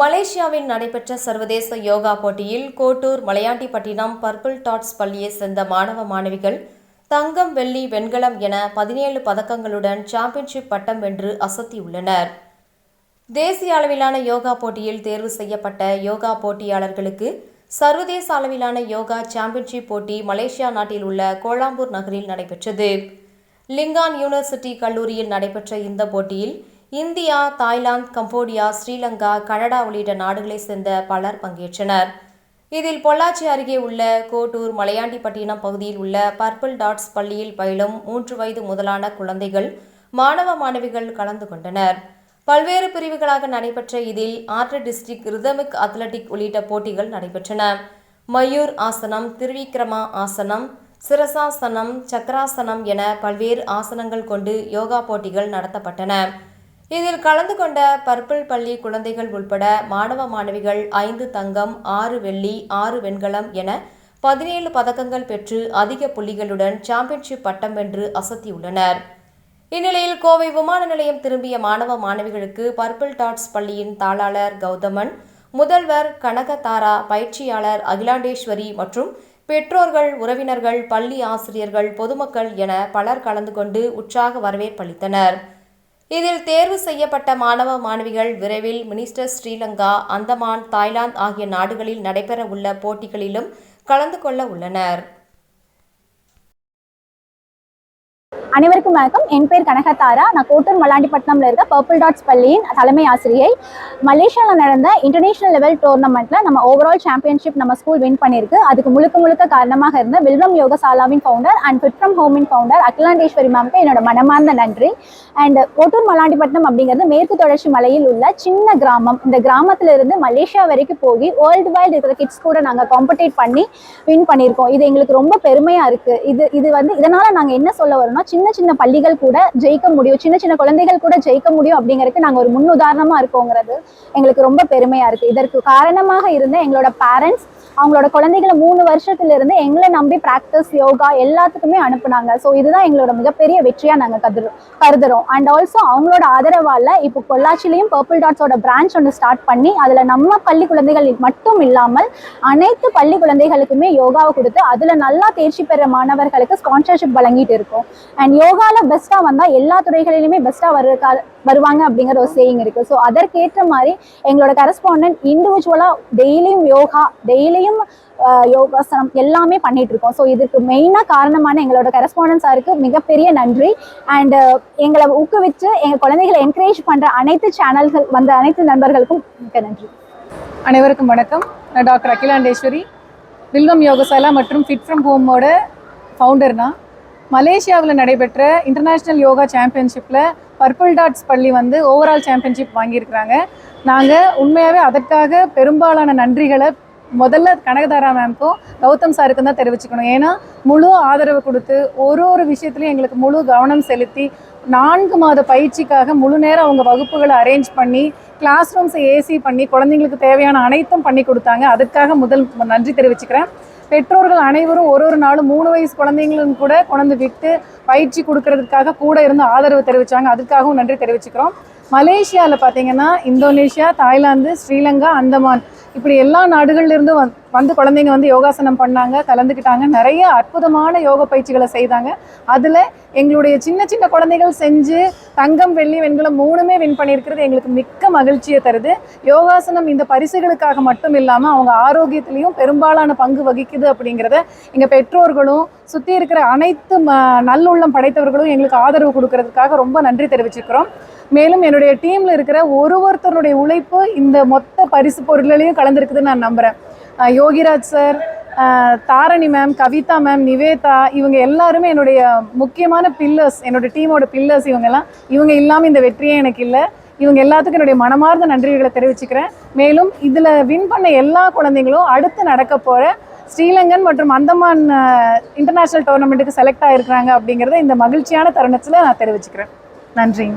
மலேசியாவில் நடைபெற்ற சர்வதேச யோகா போட்டியில் கோட்டூர் மலையாண்டிப்பட்டினம் பர்பிள் டாட்ஸ் பள்ளியை சேர்ந்த மாணவ மாணவிகள் தங்கம் வெள்ளி வெண்கலம் என பதினேழு பதக்கங்களுடன் சாம்பியன்ஷிப் பட்டம் வென்று அசத்தியுள்ளனர். தேசிய அளவிலான யோகா போட்டியில் தேர்வு செய்யப்பட்ட யோகா போட்டியாளர்களுக்கு சர்வதேச அளவிலான யோகா சாம்பியன்ஷிப் போட்டி மலேசியா நாட்டில் உள்ள கோலாம்பூர் நகரில் நடைபெற்றது. லிங்கான் யூனிவர்சிட்டி கல்லூரியில் நடைபெற்ற இந்த போட்டியில் India Thailand Cambodia Sri Lanka Canada உள்ளிட்ட நாடுகளைச் சேர்ந்த பலர் பங்கேற்றனர். இதில் பொள்ளாச்சி அருகே உள்ள கோட்டூர் மலையாண்டிப்பட்டினம் பகுதியில் உள்ள பர்பிள் டாட்ஸ் பள்ளியில் பயிலும் மூன்று வயது முதலான குழந்தைகள் மாணவ மாணவிகள் கலந்து கொண்டனர். பல்வேறு பிரிவுகளாக நடைபெற்ற இதில் ஆர்ட் டிஸ்ட்ரிக்ட் ரிதமிக் அத்லட்டிக் உள்ளிட்ட போட்டிகள் நடைபெற்றன. மயூர் ஆசனம் திருவிக்ரமா ஆசனம் சிரசாசனம் சக்கராசனம் என பல்வேறு ஆசனங்கள் கொண்டு யோகா போட்டிகள் நடத்தப்பட்டன. இதில் கலந்து கொண்ட பர்பிள் பள்ளி குழந்தைகள் உள்பட மாணவ மாணவிகள் ஐந்து தங்கம் ஆறு வெள்ளி ஆறு வெண்கலம் என பதினேழு பதக்கங்கள் பெற்று அதிக புள்ளிகளுடன் சாம்பியன்ஷிப் பட்டம் வென்று அசத்தியுள்ளனர். இந்நிலையில் கோவை விமான நிலையம் திரும்பிய மாணவ மாணவிகளுக்கு பர்பிள் டாட்ஸ் பள்ளியின் தாளாளர் கௌதமன் முதல்வர் கனகதாரா பயிற்சியாளர் அகிலாண்டேஸ்வரி மற்றும் பெற்றோர்கள் உறவினர்கள் பள்ளி ஆசிரியர்கள் பொதுமக்கள் என பலர் கலந்து கொண்டு உற்சாக வரவேற்பளித்தனர் இதில் தேர்வு செய்யப்பட்ட மாணவ மாணவிகள் விரைவில் மினிஸ்டர் ஸ்ரீலங்கா அந்தமான் தாய்லாந்து ஆகிய நாடுகளில் நடைபெற உள்ள போட்டிகளிலும் கலந்து கொள்ள உள்ளனர். அனைவருக்கும் வணக்கம். என் பேர் கனகதாரா. நான் கோட்டூர் மல்லாண்டிப்பட்டினம்ல இருக்க பர்பிள் டாட்ஸ் பள்ளியின் தலைமை ஆசிரியை. மலேசியாவில் நடந்த இன்டர்நேஷனல் லெவல் டோர்னமெண்ட்ல நம்ம ஓவரால் சாம்பியன்ஷிப் நம்ம ஸ்கூல் வின் பண்ணியிருக்கு அதுக்கு முழுக்க முழுக்க காரணமாக இருந்த வில்வம் யோகசாலாவின் ஃபவுண்டர் அண்ட் ஃபிட் ஃப்ரம் ஹோமின் ஃபவுண்டர் அகிலாண்டேஸ்வரி மேம்க்கு என்னோட மனமார்ந்த நன்றி. அண்ட் கோட்டூர் மல்லாண்டிப்பட்டினம் அப்படிங்கிறது மேற்கு தொடர்ச்சி மலையில் உள்ள சின்ன கிராமம். இந்த கிராமத்துல இருந்து மலேசியா வரைக்கும் போய் வேர்ல்டு வைடு இருக்கிற கிட்ஸ் கூட நாங்கள் காம்படேட் பண்ணி வின் பண்ணியிருக்கோம். இது எங்களுக்கு ரொம்ப பெருமையா இருக்கு. இது இது வந்து இதனால நாங்கள் என்ன சொல்ல வரோம்னா சின்ன சின்ன சின்ன பள்ளிகள் கூட ஜெயிக்க முடியும். சின்ன சின்ன குழந்தைகள் கூட ஜெயிக்க முடியும் அப்படிங்கறதுக்கு நாங்க ஒரு முன் உதாரணமா இருக்கோங்கிறது எங்களுக்கு ரொம்ப பெருமையா இருக்கு. இதற்கு காரணமாக இருந்த எங்களோட பேரண்ட்ஸ் அவங்களோட குழந்தைகளை மூணு வருஷத்துல இருந்து எங்களை நம்பி பிராக்டிஸ் யோகா எல்லாத்துக்குமே அனுப்புனாங்க. ஸோ இதுதான் எங்களோட மிகப்பெரிய வெற்றியா நாங்க கருது கருதுறோம். அண்ட் ஆல்சோ அவங்களோட ஆதரவால இப்போ பொள்ளாச்சிலையும் பர்பிள் டாட்ஸோட பிரான்ச் ஒன்று ஸ்டார்ட் பண்ணி அதுல நம்ம பள்ளி குழந்தைகள் மட்டும் இல்லாமல் அனைத்து பள்ளி குழந்தைகளுக்குமே யோகாவை கொடுத்து அதுல நல்லா தேர்ச்சி பெற மாணவர்களுக்கு ஸ்பான்சர்ஷிப் வழங்கிட்டு இருக்கோம். அண்ட் யோகால பெஸ்டா வந்தா எல்லா துறைகளிலுமே பெஸ்டா வர்றதுக்கா வருவாங்க அப்படிங்கிற ஒரு சேயிங் இருக்கு. ஸோ அதற்கேற்ற மாதிரி எங்களோட கரஸ்பாண்டன்ட் இண்டிவிஜுவலா டெய்லியும் யோகா டெய்லியும் யோகாசனம் எல்லாமே பண்ணிட்டு இருக்கோம் ஸோ இதுக்கு மெயினாக காரணமான எங்களோட கரஸ்பாண்டன்ஸாருக்கு மிகப்பெரிய நன்றி. அண்டு எங்களை ஊக்குவிச்சு எங்கள் குழந்தைகளை என்கரேஜ் பண்ணுற அனைத்து சேனல்கள் வந்த அனைத்து நண்பர்களுக்கும் மிக நன்றி. அனைவருக்கும் வணக்கம். நான் டாக்டர் அகிலாண்டேஸ்வரி. வில்வம் யோகசாலா மற்றும் ஃபிட் ஃப்ரம் ஹோமோட ஃபவுண்டர்னா மலேசியாவில் நடைபெற்ற இன்டர்நேஷ்னல் யோகா சாம்பியன்ஷிப்பில் பர்பிள் டாட்ஸ் பள்ளி வந்து ஓவரால் சாம்பியன்ஷிப் வாங்கியிருக்கிறாங்க. நாங்கள் உண்மையாகவே அதற்காக பெரும்பாலான நன்றிகளை முதல்ல கனகதாரா மேம்க்கும் கௌதம் சாருக்கும் தான் தெரிவிச்சுக்கணும். ஏன்னா முழு ஆதரவு கொடுத்து ஒரு ஒரு விஷயத்துலையும் எங்களுக்கு முழு கவனம் செலுத்தி நான்கு மாத பயிற்சிக்காக முழு நேரம் அவங்க வகுப்புகளை அரேஞ்ச் பண்ணி கிளாஸ் ரூம்ஸை ஏசி பண்ணி குழந்தைங்களுக்கு தேவையான அனைத்தும் பண்ணி கொடுத்தாங்க. அதுக்காக முதல் நன்றி தெரிவிச்சுக்கிறேன். பெற்றோர்கள் அனைவரும் ஒரு ஒரு நாளும் மூணு வயசு குழந்தைங்களும் கூட கொண்டு விட்டு பயிற்சி கொடுக்கறதுக்காக கூட இருந்து ஆதரவு தெரிவித்தாங்க அதுக்காகவும் நன்றி தெரிவிச்சுக்கிறோம். மலேசியாவில் பார்த்தீங்கன்னா இந்தோனேஷியா தாய்லாந்து ஸ்ரீலங்கா அந்தமான் இப்படி எல்லா நாடுகள்லேருந்தும் வந் வந்து குழந்தைங்க வந்து யோகாசனம் பண்ணாங்க கலந்துக்கிட்டாங்க. நிறைய அற்புதமான யோக பயிற்சிகளை செய்தாங்க. அதில் எங்களுடைய சின்ன சின்ன குழந்தைகள் செஞ்சு தங்கம் வெள்ளி வெண்கலம் மூணுமே வின் பண்ணியிருக்கிறது எங்களுக்கு மிக்க மகிழ்ச்சியை தருது. யோகாசனம் இந்த பரிசுகளுக்காக மட்டும் இல்லாமல் அவங்க ஆரோக்கியத்திலையும் பெரும்பாலான பங்கு வகிக்குது அப்படிங்கிறத எங்கள் பெற்றோர்களும் சுற்றி இருக்கிற அனைத்து ம நல்லுள்ளம் படைத்தவர்களும் எங்களுக்கு ஆதரவு கொடுக்கறதுக்காக ரொம்ப நன்றி தெரிவிச்சுக்கிறோம். மேலும் என்னுடைய டீமில் இருக்கிற ஒரு ஒருத்தருடைய உழைப்பு இந்த மொத்த பரிசு பொருள்களையும் கலந்துருக்குதுன்னு நான் நம்புகிறேன் Yogiraj sir Dharani ma'am Kavitha ma'am Nivetha இவங்க எல்லாருமே என்னுடைய முக்கியமான பில்லர்ஸ் என்னோட டீமோட பில்லர்ஸ் இவங்கெல்லாம் இவங்க இல்லாமல் இந்த வெற்றியே எனக்கு இல்லை. இவங்க எல்லாத்துக்கும் என்னுடைய மனமார்ந்த நன்றிகளை தெரிவிச்சுக்கிறேன். மேலும் இதில் வின் பண்ண எல்லா குழந்தைங்களும் அடுத்து நடக்க போகிற ஸ்ரீலங்கன் மற்றும் அந்தமான் இன்டர்நேஷ்னல் டோர்னமெண்ட்டுக்கு செலக்ட் ஆகிருக்கிறாங்க அப்படிங்கிறத இந்த மகிழ்ச்சியான தருணத்தில் நான் தெரிவிச்சுக்கிறேன். நன்றி